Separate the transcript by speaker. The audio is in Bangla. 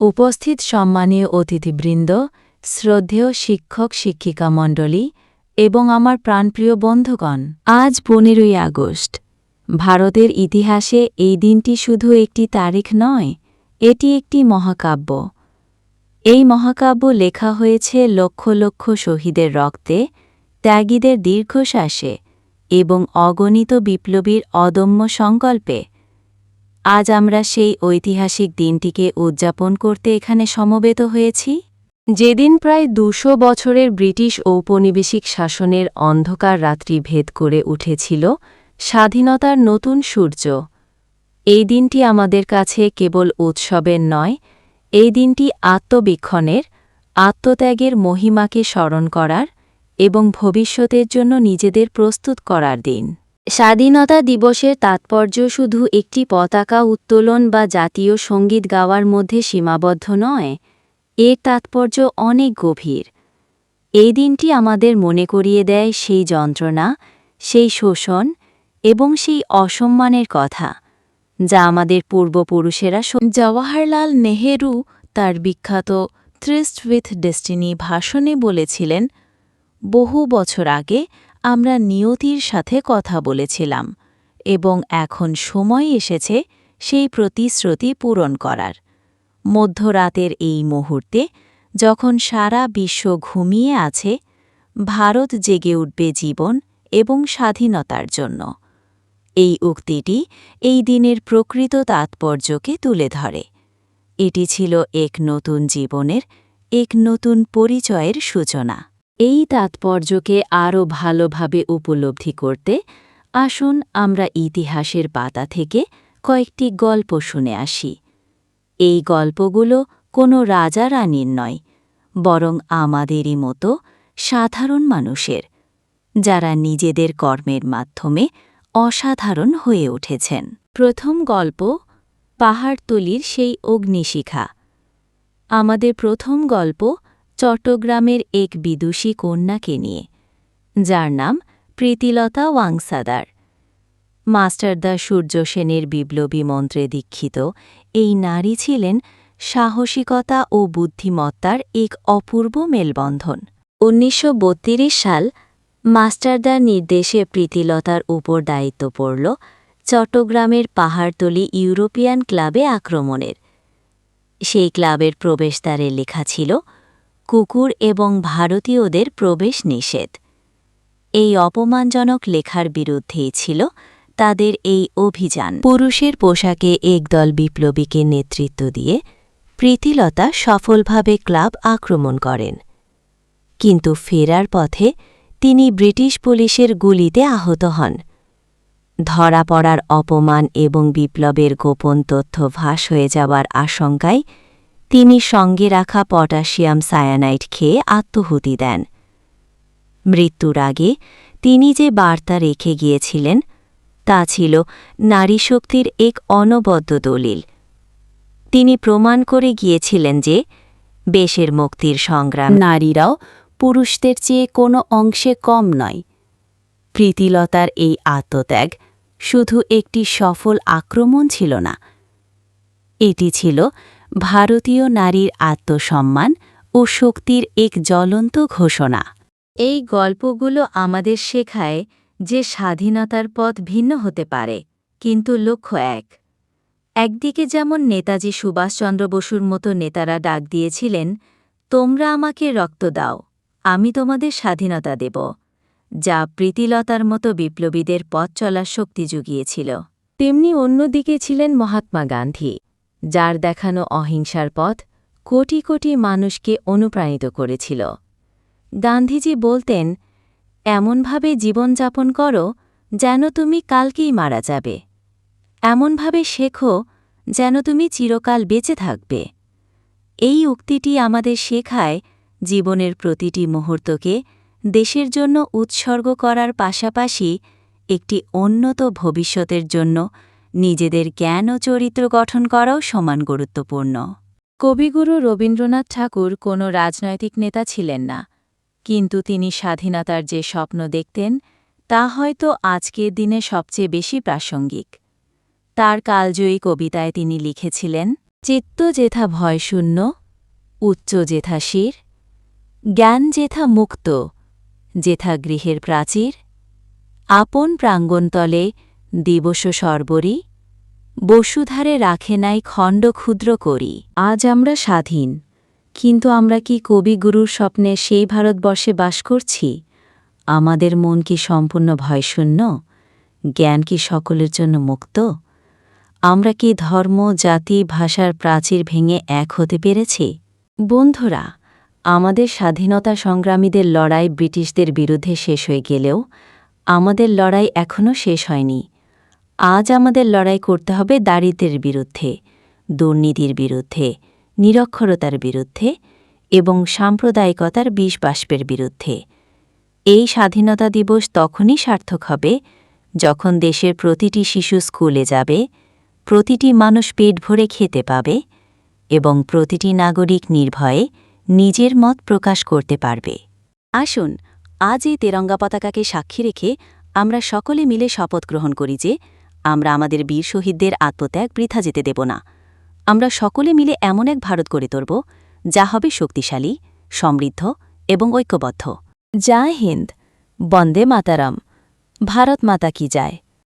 Speaker 1: উপস্থিত সম্মানীয় অতিথিবৃন্দ, শ্রদ্ধেয় শিক্ষক শিক্ষিকা মণ্ডলী এবং আমার প্রাণপ্রিয় বন্ধুগণ, আজ পনেরোই আগস্ট। ভারতের ইতিহাসে এই দিনটি শুধু একটি তারিখ নয়, এটি একটি মহাকাব্য। এই মহাকাব্য লেখা হয়েছে লক্ষ লক্ষ শহীদের রক্তে, ত্যাগীদের দীর্ঘশ্বাসে এবং অগণিত বিপ্লবীর অদম্য সংকল্পে। আজ আমরা সেই ঐতিহাসিক দিনটিকে উদযাপন করতে এখানে সমবেত হয়েছি। যেদিন প্রায় দুশো বছরের ব্রিটিশ ঔপনিবেশিক শাসনের অন্ধকার রাত্রি ভেদ করে উঠেছিল, স্বাধীনতার নতুন সূর্য। এই দিনটি আমাদের কাছে কেবল উৎসবের নয়, এই দিনটি আত্মবীক্ষণের, আত্মত্যাগের মহিমাকে স্মরণ করার এবং ভবিষ্যতের জন্য নিজেদের প্রস্তুত করার দিন। স্বাধীনতা দিবসের তাৎপর্য শুধু একটি পতাকা উত্তোলন বা জাতীয় সংগীত গাওয়ার মধ্যে সীমাবদ্ধ নয়, এর তাৎপর্য অনেক গভীর। এই দিনটি আমাদের মনে করিয়ে দেয় সেই যন্ত্রণা, সেই শোষণ এবং সেই অসম্মানের কথা, যা আমাদের পূর্বপুরুষেরা জওয়াহরলাল নেহেরু তার বিখ্যাত থ্রিস্ট উইথ ডেস্টিনি ভাষণে বলেছিলেন, বহু বছর আগে আমরা নিয়তির সাথে কথা বলেছিলাম, এবং এখন সময় এসেছে সেই প্রতিশ্রুতি পূরণ করার। মধ্যরাতের এই মুহূর্তে, যখন সারা বিশ্ব ঘুমিয়ে আছে, ভারত জেগে উঠবে জীবন এবং স্বাধীনতার জন্য। এই উক্তিটি এই দিনের প্রকৃত তাৎপর্যকে তুলে ধরে। এটি ছিল এক নতুন জীবনের, এক নতুন পরিচয়ের সূচনা। এই তাৎপর্যকে আরও ভালোভাবে উপলব্ধি করতে আসুন আমরা ইতিহাসের পাতা থেকে কয়েকটি গল্প শুনে আসি। এই গল্পগুলো কোনো রাজা রানীর নয়, বরং আমাদেরই মতো সাধারণ মানুষের, যারা নিজেদের কর্মের মাধ্যমে অসাধারণ হয়ে উঠেছেন। প্রথম গল্প, পাহাড়তলির সেই অগ্নিশিখা। আমাদের প্রথম গল্প চট্টগ্রামের এক বিদুষী কন্যাকে নিয়ে, যার নাম প্রীতিলতা ওয়াংসাদার। মাস্টারদা সূর্য সেনের বিপ্লবী মন্ত্রে দীক্ষিত এই নারী ছিলেন সাহসিকতা ও বুদ্ধিমত্তার এক অপূর্ব মেলবন্ধন। উনিশশো বত্রিশ সাল মাস্টারদার নির্দেশে প্রীতিলতার উপর দায়িত্ব পড়ল চট্টগ্রামের পাহাড়তলি ইউরোপিয়ান ক্লাবে আক্রমণের। সেই ক্লাবের প্রবেশদ্বারে লেখা ছিল কুকুর এবং ভারতীয়দের প্রবেশ নিষেধ। এই অপমানজনক লেখার বিরুদ্ধেই ছিল তাদের এই অভিযান। পুরুষের পোশাকে একদল বিপ্লবীকে নেতৃত্ব দিয়ে প্রীতিলতা সফলভাবে ক্লাব আক্রমণ করেন। কিন্তু ফেরার পথে তিনি ব্রিটিশ পুলিশের গুলিতে আহত হন। ধরা পড়ার অপমান এবং বিপ্লবের গোপন তথ্য ভাস হয়ে যাওয়ার আশঙ্কায় তিনি সঙ্গে রাখা পটাশিয়াম সায়ানাইড খেয়ে আত্মহুতি দেন। মৃত্যুর আগে তিনি যে বার্তা রেখে গিয়েছিলেন, তা ছিল নারীশক্তির এক অনবদ্য দলিল। তিনি প্রমাণ করে গিয়েছিলেন যে বেশের মুক্তির সংগ্রাম নারীরাও পুরুষদের চেয়ে কোনো অংশে কম নয়। প্রীতিলতার এই আত্মত্যাগ শুধু একটি সফল আক্রমণ ছিল না। এটি ছিল ভারতীয় নারীর আত্মসম্মান ও শক্তির এক জ্বলন্ত ঘোষণা। এই গল্পগুলো আমাদের শেখায় যে স্বাধীনতার পথ ভিন্ন হতে পারে, কিন্তু লক্ষ্য এক। একদিকে যেমন নেতাজি সুভাষচন্দ্র বসুর মতো নেতারা ডাক দিয়েছিলেন, তোমরা আমাকে রক্ত দাও, আমি তোমাদের স্বাধীনতা দেব যা প্রীতিলতার মতো বিপ্লবীদের পথ চলার শক্তি জুগিয়েছিল। তেমনি অন্যদিকে ছিলেন মহাত্মা গান্ধী। যার দেখানো অহিংসার পথ কোটি কোটি মানুষকে অনুপ্রাণিত করেছিল। গান্ধীজি বলতেন, এমনভাবে জীবনযাপন করো যেন তুমি কালকেই মারা যাবে। এমনভাবে শেখো যেন তুমি চিরকাল বেঁচে থাকবে। এই উক্তিটি আমাদের শেখায় জীবনের প্রতিটি মুহূর্তকে দেশের জন্য উৎসর্গ করার পাশাপাশি একটি উন্নত ভবিষ্যতের জন্য নিজেদের জ্ঞান ও চরিত্র গঠন করাও সমান গুরুত্বপূর্ণ। কবিগুরু রবীন্দ্রনাথ ঠাকুর কোনো রাজনৈতিক নেতা ছিলেন না, কিন্তু তিনি স্বাধীনতার যে স্বপ্ন দেখতেন, তা হয়তো আজকের দিনে সবচেয়ে বেশি প্রাসঙ্গিক। তার কালজয়ী কবিতায় তিনি লিখেছিলেন, চিত্ত যেথা ভয়শূন্য, উচ্চ যেথা শির, জ্ঞান যেথা মুক্ত, যেথা গৃহের প্রাচীর, আপন প্রাঙ্গণতলে দিবস সর্বরী, বসুধারে রাখে নাই খণ্ড ক্ষুদ্র করি। আজ আমরা স্বাধীন, কিন্তু আমরা কি কবিগুরুর স্বপ্নে সেই ভারতবর্ষে বাস করছি? আমাদের মন কি সম্পূর্ণ ভয়শূন্য? জ্ঞান কি সকলের জন্য মুক্ত? আমরা কি ধর্ম, জাতি, ভাষার প্রাচীর ভেঙে এক হতে পেরেছি? বন্ধুরা, আমাদের স্বাধীনতা সংগ্রামীদের লড়াই ব্রিটিশদের বিরুদ্ধে শেষ হয়ে গেলেও আমাদের লড়াই এখনও শেষ হয়নি। আজ আমাদের লড়াই করতে হবে দারিদ্র্যের বিরুদ্ধে, দুর্নীতির বিরুদ্ধে, নিরক্ষরতার বিরুদ্ধে এবং সাম্প্রদায়িকতার বিষ বাষ্পের বিরুদ্ধে। এই স্বাধীনতা দিবস তখনই সার্থক হবে যখন দেশের প্রতিটি শিশু স্কুলে যাবে, প্রতিটি মানুষ পেট ভরে খেতে পাবে এবং প্রতিটি নাগরিক নির্ভয়ে নিজের মত প্রকাশ করতে পারবে। আসুন, আজ এই তেরঙ্গা পতাকাকে সাক্ষী রেখে আমরা সকলে মিলে শপথ গ্রহণ করি যে আমরা আমাদের বীর শহীদদের আত্মত্যাগ বৃথা যেতে দেব না। আমরা সকলে মিলে এমন এক ভারত গড়ে তুলব, যা হবে শক্তিশালী, সমৃদ্ধ এবং ঐক্যবদ্ধ। জয় হিন্দ। বন্দে মাতারাম। ভারত মাতা কি যায়